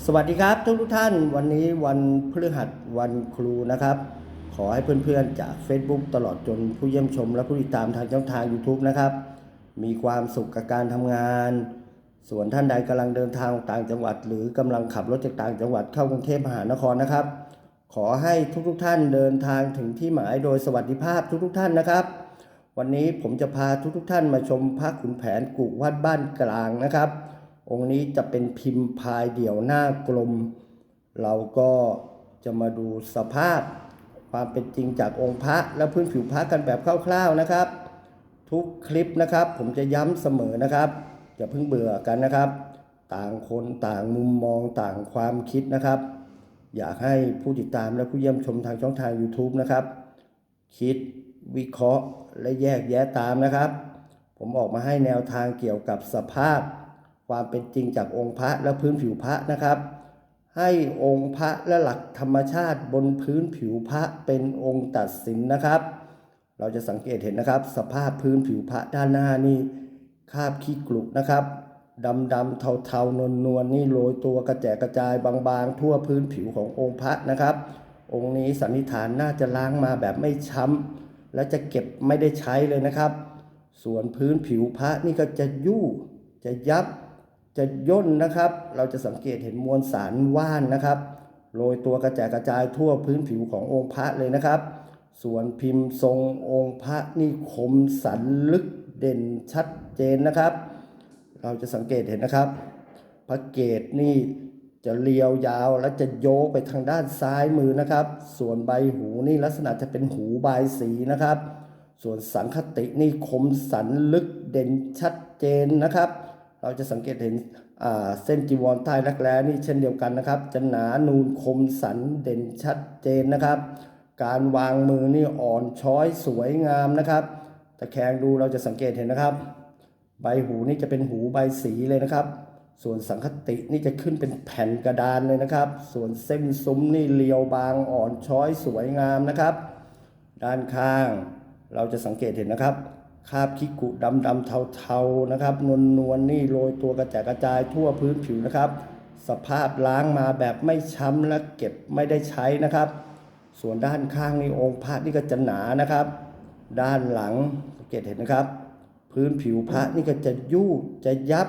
สวัสดีครับทุกทุกท่านวันนี้วันพฤหัสวันครูนะครับ ขอให้เพื่อนๆจาก Facebook ตลอดจนผู้เยี่ยมชมและผู้ติดตามทางช่องทาง YouTube นะครับ มีความสุขกับการทำงาน ส่วนท่านใดกำลังเดินทางต่างจังหวัด หรือกำลังขับรถจากต่างจังหวัดเข้ากรุงเทพมหานครนะครับ ขอให้ทุกๆท่านเดินทางถึงที่หมายโดยสวัสดิภาพทุกๆท่านนะครับ วันนี้ผมจะพาทุกๆท่านมาชมพระขุนแผนกุวัดบ้านกลางนะครับ องค์นี้จะเป็นพิมพ์พายเดี่ยวหน้ากลม เราก็จะมาดูสภาพความเป็นจริงจากองค์พระและพื้นผิวพระกันแบบคร่าวๆนะครับ ทุกคลิปนะครับ ผมจะย้ำเสมอนะครับอย่าเพิ่งเบื่อกันนะครับ ต่างคนต่างมุมมองต่างความคิดนะครับ อยากให้ผู้ติดตามและผู้เยี่ยมชมทางช่องทาง YouTube นะครับ คิดวิเคราะห์และแยกแยะตามนะครับ ผมออกมาให้แนวทางเกี่ยวกับสภาพ ความเป็นจริงจากองค์พระและพื้นผิวพระนะครับ ให้องค์พระและหลักธรรมชาติบนพื้นผิวพระเป็นองค์ตัดสินนะครับ เราจะสังเกตเห็นนะครับ สภาพพื้นผิวพระด้านหน้านี่คราบขี้กลุนะครับดำดำเทาเทาๆนวลนวลนี่โรยตัวกระแจกกระจายบางๆ ทั่วพื้นผิวขององค์พระนะครับ องค์นี้สันนิษฐานน่าจะล้างมาแบบไม่ช้ำและจะเก็บไม่ได้ใช้เลยนะครับ ส่วนพื้นผิวพระนี่ก็จะยู่จะยับ จะย่นนะครับ เราจะสังเกตเห็นมวลสารว่านนะครับโรยตัวกระจายกระจายทั่วพื้นผิวขององค์พระเลยนะครับ ส่วนพิมพ์ทรงองค์พระนี่คมสันลึกเด่นชัดเจนนะครับ เราจะสังเกตเห็นนะครับ พระเกตนี่จะเรียวยาวและจะโยกไปทางด้านซ้ายมือนะครับ ส่วนใบหูนี่ลักษณะจะเป็นหูบายสีนะครับ ส่วนสังคตินี่คมสันลึกเด่นชัดเจนนะครับ เราจะสังเกตเห็นเส้นจีวรใต้รักแร้นี่เช่นเดียวกันนะครับ จะหนานูนคมสันเด่นชัดเจนนะครับ การวางมือนี่อ่อนช้อยสวยงามนะครับตะแคงดูเราจะสังเกตเห็นนะครับ ใบหูนี่จะเป็นหูใบสีเลยนะครับ ส่วนสังคตินี่จะขึ้นเป็นแผ่นกระดานเลยนะครับ ส่วนเส้นซุ้มนี่เรียวบางอ่อนช้อยสวยงามนะครับ ด้านข้างเราจะสังเกตเห็นนะครับ คาบคิกุดำดำๆเทาๆนะครับนวลนวลๆนี่โรยตัวกระจายกระจายทั่วพื้นผิวนะครับ สภาพล้างมาแบบไม่ช้ำและเก็บไม่ได้ใช้นะครับ ส่วนด้านข้างนี่องค์พระนี่ก็จะหนานะครับ ด้านหลังสังเกตเห็นนะครับ พื้นผิวพระนี่ก็จะยุบจะยับ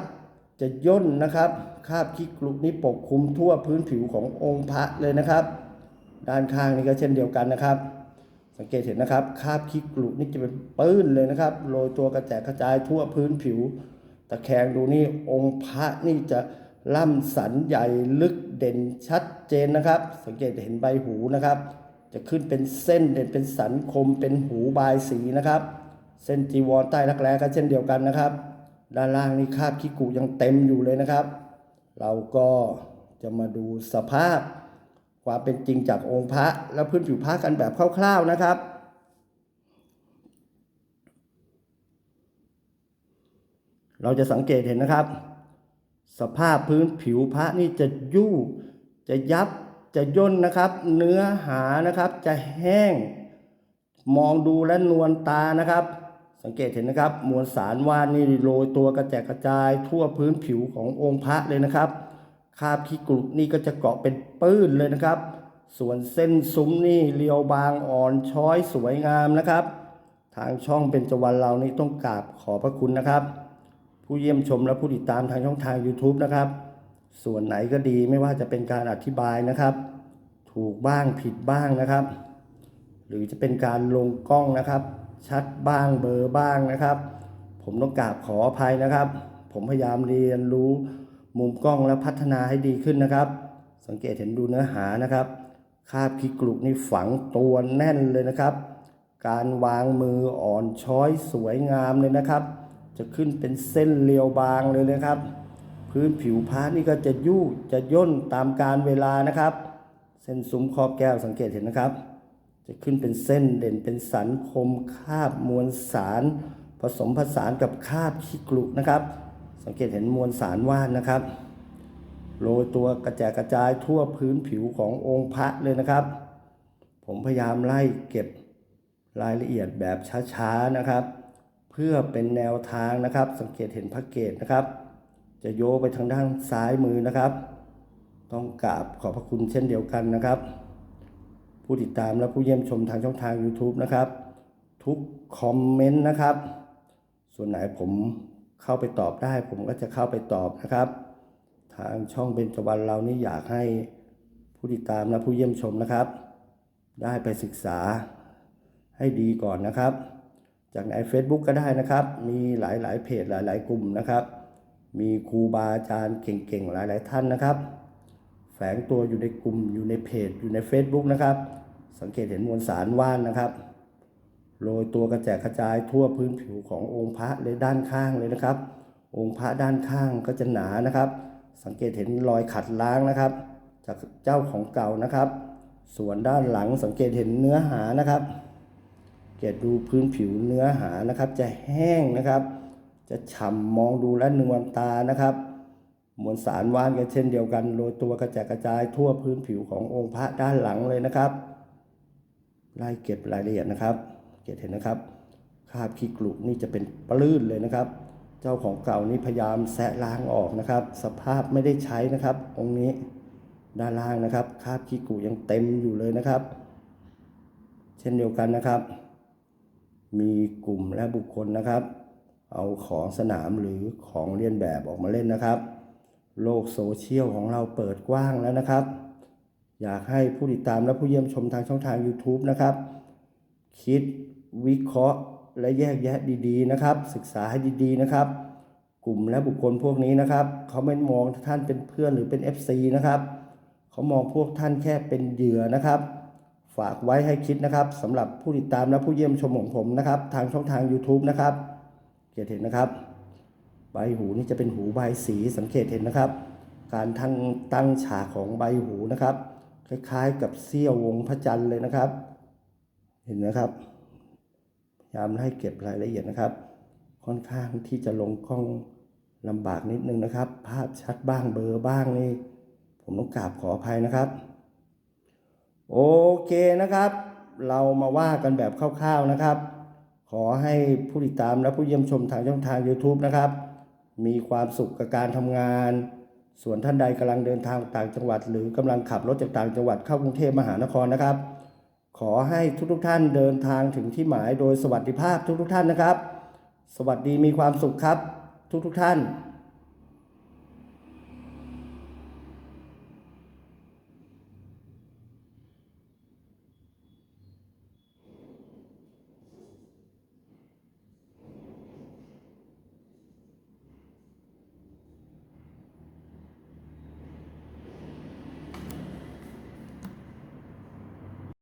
จะย่นนะครับคาบขี้กลุกนี่ปกคลุมทั่วพื้นผิวขององค์พระเลยนะครับ ด้านข้างนี่ก็เช่นเดียวกันนะครับ สังเกตเห็นนะครับคราบขี้กลุนี่จะเป็นปื้นเลยนะครับโรยตัวกระแจกกระจายทั่วพื้นผิว ตะแคงดูนี่องค์พระนี่จะล่ำสันใหญ่ลึกเด่นชัดเจนนะครับ สังเกตเห็นใบหูนะครับ จะขึ้นเป็นเส้นเด่นเป็นสันคมเป็นหูบายสีนะครับ เส้นจีวรใต้รักแร้ก็เช่นเดียวกันนะครับ ด้านล่างนี่คราบขี้กุยังเต็มอยู่เลยนะครับ เราก็จะมาดูสภาพ ความเป็นจริงจากองค์พระและพื้นผิวพระกันแบบคร่าวๆนะครับ เราจะสังเกตเห็นนะครับ สภาพพื้นผิวพระนี่จะยู่จะยับจะย่นนะครับ เนื้อหานะครับจะแห้ง มองดูและนวลตานะครับ สังเกตเห็นนะครับ มวลสารว่านนี่โรยตัวกระแจกกระจายทั่วพื้นผิวขององค์พระเลยนะครับ คาบขี้กรุนี่ก็จะเกาะเป็นปื้นเลยนะครับ ส่วนเส้นซุ้มนี่เรียวบางอ่อนช้อยสวยงามนะครับ ทางช่องเป็นจวันเรานี่ต้องกราบขอพระคุณนะครับ ผู้เยี่ยมชมและผู้ติดตามทางช่องทาง YouTube นะครับ ส่วนไหนก็ดีไม่ว่าจะเป็นการอธิบายนะครับ ถูกบ้างผิดบ้างนะครับ หรือจะเป็นการลงกล้องนะครับ ชัดบ้างเบลอร์บ้างนะครับ ผมต้องกราบขออภัยนะครับ ผมพยายามเรียนรู้ มุมกล้องและพัฒนาให้ดีขึ้นนะครับ สังเกตเห็นดูเนื้อหานะครับ คาบขี้กลุกนี่ฝังตัวแน่นเลยนะครับ การวางมืออ่อนช้อยสวยงามเลยนะครับ จะขึ้นเป็นเส้นเรียวบางเลยนะครับ พื้นผิวพระนี่ก็จะยู่จะย่นตามการเวลานะครับ เส้นซุ้มครอบแก้วสังเกตเห็นนะครับ จะขึ้นเป็นเส้นเด่นเป็นสันคมคาบมวลสาร ผสมผสานกับคาบขี้กลุนะครับ สังเกตเห็นมวลสารว่านนะครับโรยตัวกระจายกระจายทั่วพื้นผิวขององค์พระเลยนะครับ ผมพยายามไล่เก็บรายละเอียดแบบช้าๆนะครับ เพื่อเป็นแนวทางนะครับ สังเกตเห็นพระเกตนะครับ จะโยไปทางด้านซ้ายมือนะครับ ต้องกราบขอบพระคุณเช่นเดียวกันนะครับ ผู้ติดตามและผู้เยี่ยมชมทางช่องทาง YouTube นะครับ ทุกคอมเมนต์นะครับ ส่วนไหนผม เข้าไปตอบได้ ผมก็จะเข้าไปตอบนะครับ ทางช่องเบญจวรรณเรานี่อยากให้ผู้ติดตามและผู้เยี่ยมชมนะครับ ได้ไปศึกษาให้ดีก่อนนะครับ จากใน Facebook ก็ได้นะครับ มีหลายๆเพจหลาย ๆ กลุ่มนะครับ มีครูบาอาจารย์เก่งๆหลาย ๆ ท่านนะครับ แฝงตัวอยู่ในกลุ่มอยู่ในเพจอยู่ใน Facebook นะครับ สังเกตเห็นมวลสารว่านนะครับ โรยตัวกระแจกกระจายทั่วพื้นผิวขององค์พระเลยด้านข้างเลยนะครับ องค์พระด้านข้างก็จะหนานะครับ สังเกตเห็นรอยขัดล้างนะครับ จากเจ้าของเก่านะครับ ส่วนด้านหลังสังเกตเห็นเนื้อหานะครับเกตดูพื้นผิวเนื้อหานะครับ จะแห้งนะครับ จะฉ่ำมองดูและนวลตานะครับมวลสารว่านกันเช่นเดียวกันโรยตัวกระจายกระจายทั่วพื้นผิวขององค์พระด้านหลังเลยนะครับไล่เก็บรายละเอียดนะครับ เก็บเห็นนะครับคราบขี้กลุนี่จะเป็นปลื้นเลยนะครับ เจ้าของเก่านี่พยายามแสะล้างออกนะครับ สภาพไม่ได้ใช้นะครับ องค์นี้ด้านล่างนะครับคราบขี้กลุยังเต็มอยู่เลยนะครับ เช่นเดียวกันนะครับ มีกลุ่มและบุคคลนะครับ เอาของสนามหรือของเลียนแบบออกมาเล่นนะครับ โลกโซเชียลของเราเปิดกว้างแล้วนะครับ อยากให้ผู้ติดตามและผู้เยี่ยมชมทางช่องทาง YouTube นะครับ คิดวิเคราะห์และแยกแยะดีๆนะครับ ศึกษาให้ดีๆนะครับ กลุ่มและบุคคลพวกนี้นะครับ เขาไม่มองท่านเป็นเพื่อนหรือเป็น FC นะครับ เขามองพวกท่านแค่เป็นเหยื่อนะครับ ฝากไว้ให้คิดนะครับสำหรับผู้ติดตามและผู้เยี่ยมชมของผมนะครับ ทางช่องทาง YouTube นะครับเกียรตเห็นนะครับ ใบหูนี่จะเป็นหูใบสีสังเกตเห็นนะครับ การทั้งตั้งฉากของใบหูนะครับ คล้ายๆ กับเสี้ยววงพระจันทร์เลยนะครับ เห็นนะครับพยายามให้เก็บรายละเอียดนะครับ ค่อนข้างที่จะลงกล้องลำบากนิดนึงนะครับ ภาพชัดบ้างเบอร์บ้างนี่ ผมต้องกราบขออภัยนะครับ โอเคนะครับ เรามาว่ากันแบบคร่าวๆนะครับ ขอให้ผู้ติดตามและผู้เยี่ยมชมทางช่องทาง YouTube นะครับ มีความสุขกับการทำงาน ส่วนท่านใดกำลังเดินทางต่างจังหวัด หรือกำลังขับรถจากต่างจังหวัดเข้ากรุงเทพมหานครนะครับ ขอให้ทุกทุกท่านเดินทางถึงที่หมายโดยสวัสดิภาพทุกทุกท่านนะครับ สวัสดีมีความสุขครับ ทุกทุกท่าน